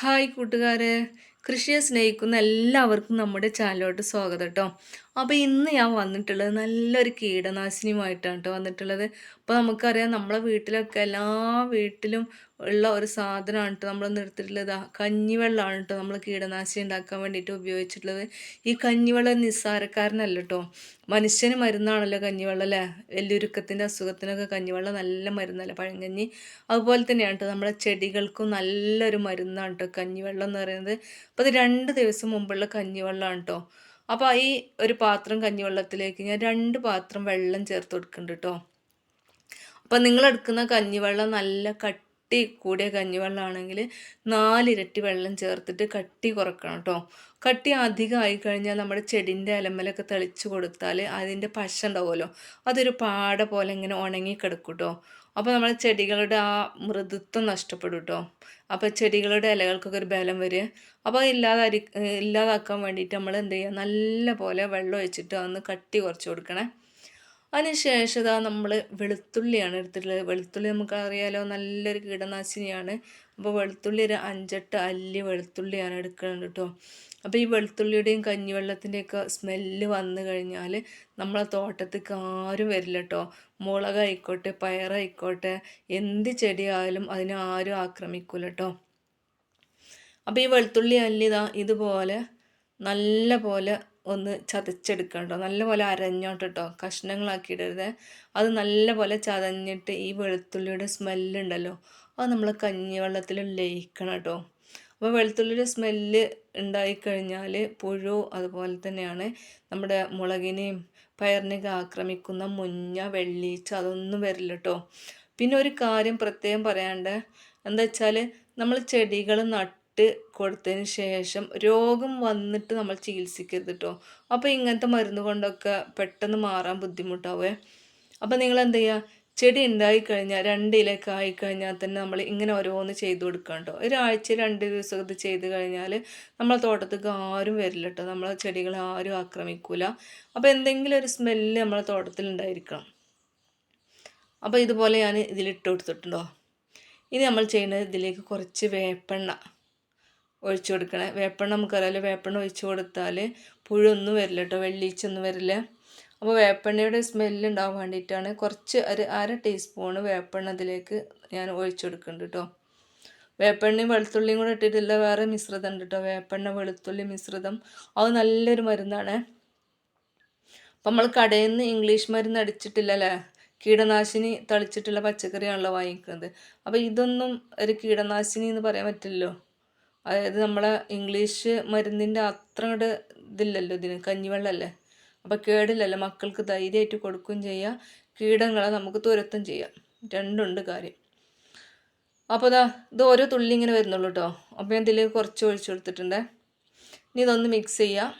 Hi കൂട്ടുകാരെ. കൃഷിയെ സ്നേഹിക്കുന്ന എല്ലാവർക്കും നമ്മുടെ ചാനലോട്ട് സ്വാഗതം കേട്ടോ. അപ്പോൾ ഇന്ന് ഞാൻ വന്നിട്ടുള്ളത് നല്ലൊരു കീടനാശിനിയുമായിട്ടാണ് കേട്ടോ വന്നിട്ടുള്ളത്. അപ്പോൾ നമുക്കറിയാം നമ്മളെ വീട്ടിലൊക്കെ എല്ലാ വീട്ടിലും ഉള്ള ഒരു സാധനമാണ് നമ്മൾ നിർത്തിയിട്ടുള്ളത്. കഞ്ഞിവെള്ളമാണ് കേട്ടോ നമ്മൾ കീടനാശിനി ഉണ്ടാക്കാൻ വേണ്ടിയിട്ട് ഉപയോഗിച്ചിട്ടുള്ളത്. ഈ കഞ്ഞിവെള്ളം നിസ്സാരക്കാരനല്ല കേട്ടോ മനുഷ്യന് മരുന്നാണല്ലോ കഞ്ഞിവെള്ളം അല്ലേ? വെല്ലുരുക്കത്തിന്റെ അസുഖത്തിനൊക്കെ കഞ്ഞിവെള്ളം നല്ല മരുന്നല്ല? പഴങ്കഞ്ഞി. അതുപോലെ തന്നെയാണ് കേട്ടോ നമ്മുടെ ചെടികൾക്കും നല്ലൊരു മരുന്നാണ് കേട്ടോ കഞ്ഞിവെള്ളം എന്ന് പറയുന്നത്. അപ്പോൾ അത് രണ്ട് ദിവസം മുമ്പുള്ള കഞ്ഞിവെള്ളമാണ് കേട്ടോ അപ്പോൾ ഈ ഒരു പാത്രം കഞ്ഞിവെള്ളത്തിലേക്ക് ഞാൻ രണ്ട് പാത്രം വെള്ളം ചേർത്ത് കൊടുക്കുന്നുണ്ട് കേട്ടോ അപ്പം നിങ്ങൾ എടുക്കുന്ന കഞ്ഞിവെള്ളം നല്ല കട്ടി കൂടിയ കഞ്ഞിവെള്ളമാണെങ്കിൽ നാലിരട്ടി വെള്ളം ചേർത്തിട്ട് കട്ടി കുറക്കണം കേട്ടോ. കട്ടി അധികമായി കഴിഞ്ഞാൽ നമ്മുടെ ചെടിന്റെ അലമ്മലൊക്കെ തെളിച്ച് കൊടുത്താൽ അതിന്റെ പശ ഉണ്ടാവുമല്ലോ. അതൊരു പാട പോലെ ഇങ്ങനെ ഉണങ്ങി കിടക്കും കേട്ടോ. അപ്പോൾ നമ്മൾ ചെടികളുടെ ആ മൃദുത്വം നഷ്ടപ്പെടും കേട്ടോ. അപ്പോൾ ചെടികളുടെ ഇലകൾക്കൊക്കെ ഒരു ബലം വരിക. അപ്പോൾ ഇല്ലാതാരി ഇല്ലാതാക്കാൻ വേണ്ടിയിട്ട് നമ്മൾ എന്ത് ചെയ്യുക? നല്ല പോലെ വെള്ളം ഒഴിച്ചിട്ട് അതൊന്ന് കട്ടി കുറച്ച് കൊടുക്കണേ. അതിനുശേഷം ഇതാ നമ്മൾ വെളുത്തുള്ളിയാണ് എടുത്തിട്ടുള്ളത്. വെളുത്തുള്ളി നമുക്കറിയാലോ നല്ലൊരു കീടനാശിനിയാണ്. അപ്പോൾ വെളുത്തുള്ളി ഒരു അഞ്ചെട്ട് അല്ലി വെളുത്തുള്ളിയാണ് എടുക്കുന്നത് കേട്ടോ അപ്പോൾ ഈ വെളുത്തുള്ളിയുടെയും കഞ്ഞിവെള്ളത്തിന്റെയൊക്കെ സ്മെല്ല് വന്നു കഴിഞ്ഞാൽ നമ്മളെ തോട്ടത്തേക്ക് ആരും വരില്ല കേട്ടോ മുളകായിക്കോട്ടെ പയറായിക്കോട്ടെ എന്ത് ചെടിയായാലും അതിനെ ആരും ആക്രമിക്കില്ല കേട്ടോ അപ്പോൾ ഈ വെളുത്തുള്ളി അല്ലിതാ ഇതുപോലെ നല്ല പോലെ ഒന്ന് ചതച്ചെടുക്കണ്ടോ നല്ലപോലെ അരഞ്ഞോട്ട് കേട്ടോ കഷ്ണങ്ങളാക്കി ഇടരുത് അത് നല്ലപോലെ ചതഞ്ഞിട്ട് ഈ വെളുത്തുള്ളിയുടെ സ്മെല്ലുണ്ടല്ലോ. അത് നമ്മൾ കഞ്ഞിവെള്ളത്തിൽ ലയിക്കണം കേട്ടോ അപ്പോൾ വെളുത്തുള്ളിയുടെ സ്മെല്ല് ഉണ്ടായിക്കഴിഞ്ഞാൽ പുഴു അതുപോലെ തന്നെയാണ്. നമ്മുടെ മുളകിനെയും പയറിനെയൊക്കെ ആക്രമിക്കുന്ന മുഞ്ഞ വെള്ളീച്ച അതൊന്നും വരില്ല കേട്ടോ പിന്നെ ഒരു കാര്യം പ്രത്യേകം പറയാണ്ട് എന്താ വെച്ചാൽ നമ്മൾ ചെടികൾ നട്ട് ഇട്ട് കൊടുത്തതിന് ശേഷം രോഗം വന്നിട്ട് നമ്മൾ ചികിത്സിക്കരുത് കേട്ടോ അപ്പോൾ ഇങ്ങനത്തെ മരുന്ന് കൊണ്ടൊക്കെ പെട്ടെന്ന് മാറാൻ ബുദ്ധിമുട്ടാവേ. അപ്പോൾ നിങ്ങൾ എന്ത് ചെയ്യുക ചെടി ഉണ്ടായി കഴിഞ്ഞാൽ രണ്ട് ഇലയൊക്കെ ആയിക്കഴിഞ്ഞാൽ തന്നെ നമ്മൾ ഇങ്ങനെ ഓരോന്ന് ചെയ്ത് കൊടുക്കണം കേട്ടോ ഒരാഴ്ച രണ്ട് ദിവസം ഇത് ചെയ്ത് കഴിഞ്ഞാൽ നമ്മളെ തോട്ടത്തേക്ക് ആരും വരില്ല കേട്ടോ നമ്മളെ ചെടികൾ ആരും ആക്രമിക്കില്ല അപ്പോൾ എന്തെങ്കിലും ഒരു സ്മെല്ല് നമ്മളെ തോട്ടത്തിൽ ഉണ്ടായിരിക്കണം അപ്പോൾ ഇതുപോലെ ഞാൻ ഇതിലിട്ട് കൊടുത്തിട്ടുണ്ടോ? ഇനി നമ്മൾ ചെയ്യുന്നത് ഇതിലേക്ക് കുറച്ച് വേപ്പെണ്ണ. ഒഴിച്ചു കൊടുക്കണേ. വേപ്പെണ്ണ നമുക്കറിയാമല്ലോ വേപ്പെണ്ണ ഒഴിച്ചു കൊടുത്താൽ പുഴൊന്നും വരില്ല കേട്ടോ വെള്ളീച്ചൊന്നും വരില്ല. അപ്പോൾ വേപ്പെണ്ണയുടെ സ്മെല്ല് ഉണ്ടാവാൻ വേണ്ടിയിട്ടാണ് കുറച്ച് ഒരു അര ടീസ്പൂണ് വേപ്പെണ്ണ അതിലേക്ക് ഞാൻ ഒഴിച്ചു കൊടുക്കുന്നുണ്ട് കേട്ടോ വേപ്പെണ്ണയും വെളുത്തുള്ളിയും കൂടെ ഇട്ടിട്ടില്ല വേറെ മിശ്രിതം ഉണ്ട് കേട്ടോ വേപ്പെണ്ണ വെളുത്തുള്ളി മിശ്രിതം. അത് നല്ലൊരു മരുന്നാണ്. അപ്പം നമ്മൾ കടയിൽ നിന്ന് ഇംഗ്ലീഷ് മരുന്ന് അടിച്ചിട്ടില്ലല്ലേ? കീടനാശിനി തളിച്ചിട്ടുള്ള പച്ചക്കറിയാണല്ലോ വാങ്ങിക്കുന്നത് അപ്പോൾ ഇതൊന്നും ഒരു കീടനാശിനി എന്ന് പറയാൻ പറ്റില്ലല്ലോ? അതായത് നമ്മളെ ഇംഗ്ലീഷ് മരുന്നിന്റെ അത്ര ഇതില്ലല്ലോ ഇതിന് കഞ്ഞിവെള്ളമല്ലേ അപ്പോൾ കേടില്ലല്ലോ മക്കൾക്ക് ധൈര്യമായിട്ട് കൊടുക്കുകയും ചെയ്യാം കീടങ്ങളെ നമുക്ക് തുരത്തും ചെയ്യാം. രണ്ടുണ്ട് കാര്യം. അപ്പോൾ ഇതാ ഇത് ഓരോ തുള്ളി ഇങ്ങനെ വരുന്നുള്ളൂ കേട്ടോ അപ്പോൾ ഞാൻ ഇതിലേക്ക് കുറച്ച് ഒഴിച്ചു കൊടുത്തിട്ടുണ്ട്. ഇനി ഇതൊന്ന് മിക്സ് ചെയ്യാം.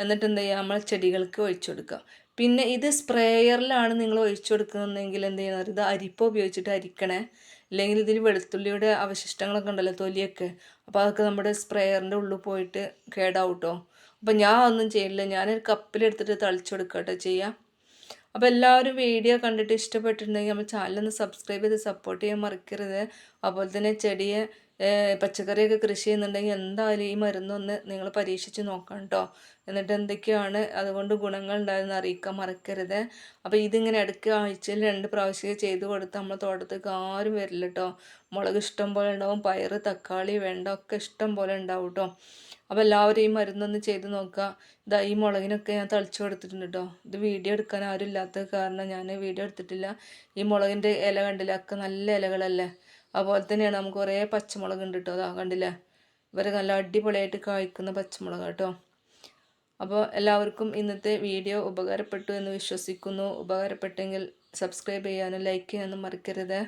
എന്നിട്ട് എന്ത് ചെയ്യുക നമ്മളെ ചെടികൾക്ക് ഒഴിച്ചു കൊടുക്കുക. പിന്നെ ഇത് സ്പ്രേയറിലാണ് നിങ്ങൾ ഒഴിച്ചു കൊടുക്കുന്നതെങ്കിൽ എന്ത് ചെയ്യുന്നത് ഇത് അരിപ്പ ഉപയോഗിച്ചിട്ട് അരിക്കണേ. അല്ലെങ്കിൽ ഇതിൽ വെളുത്തുള്ളിയുടെ അവശിഷ്ടങ്ങളൊക്കെ ഉണ്ടല്ലോ തൊലിയൊക്കെ. അപ്പോൾ അതൊക്കെ നമ്മുടെ സ്പ്രേയറിന്റെ ഉള്ളിൽ പോയിട്ട് കേടാവും കേട്ടോ അപ്പോൾ ഞാൻ ഒന്നും ചെയ്യില്ല ഞാനൊരു കപ്പിലെടുത്തിട്ട് തളിച്ചു കൊടുക്കട്ടെ ചെയ്യാം. അപ്പോൾ എല്ലാവരും വീഡിയോ കണ്ടിട്ട് ഇഷ്ടപ്പെട്ടിട്ടുണ്ടെങ്കിൽ നമ്മൾ ചാനലൊന്ന് സബ്സ്ക്രൈബ് ചെയ്ത് സപ്പോർട്ട് ചെയ്യാൻ മറക്കരുത്. അതുപോലെ തന്നെ ചെടിയെ പച്ചക്കറിയൊക്കെ കൃഷി ചെയ്യുന്നുണ്ടെങ്കിൽ എന്തായാലും ഈ മരുന്നൊന്ന് നിങ്ങൾ പരീക്ഷിച്ച് നോക്കണം കേട്ടോ എന്നിട്ട് എന്തൊക്കെയാണ് അതുകൊണ്ട് ഗുണങ്ങൾ ഉണ്ടായെന്ന് അറിയിക്കാൻ മറക്കരുത്. അപ്പോൾ ഇതിങ്ങനെ ഇടയ്ക്ക് ആഴ്ചയിൽ രണ്ട് പ്രാവശ്യം ചെയ്ത് കൊടുത്ത് നമ്മൾ തോട്ടത്തേക്ക് ആരും വരില്ല കേട്ടോ മുളക് ഇഷ്ടം പോലെ ഉണ്ടാവും പയറ് തക്കാളി വെണ്ട ഒക്കെ ഇഷ്ടം പോലെ ഉണ്ടാവും കേട്ടോ അപ്പോൾ എല്ലാവരും ഈ മരുന്നൊന്ന് ചെയ്ത് നോക്കുക ഇതാ ഈ മുളകിനൊക്കെ ഞാൻ തളിച്ചു കൊടുത്തിട്ടുണ്ട് കേട്ടോ ഇത് വീഡിയോ എടുക്കാൻ ആരും ഇല്ലാത്ത കാരണം ഞാൻ വീഡിയോ എടുത്തിട്ടില്ല. ഈ മുളകിന്റെ ഇല കണ്ടില്ല? ഒക്കെ നല്ല ഇലകളല്ലേ? അതുപോലെ തന്നെയാണ് നമുക്ക് കുറേ പച്ചമുളക് ഉണ്ട് കേട്ടോ. അതാ കണ്ടില്ലേ? ഇവർ നല്ല അടിപൊളിയായിട്ട് കായ്ക്കുന്ന പച്ചമുളക് കേട്ടോ. അപ്പോൾ എല്ലാവർക്കും ഇന്നത്തെ വീഡിയോ ഉപകാരപ്പെട്ടു എന്ന് വിശ്വസിക്കുന്നു. ഉപകാരപ്പെട്ടെങ്കിൽ സബ്സ്ക്രൈബ് ചെയ്യാനും ലൈക്ക് ചെയ്യാനും മറക്കരുത്.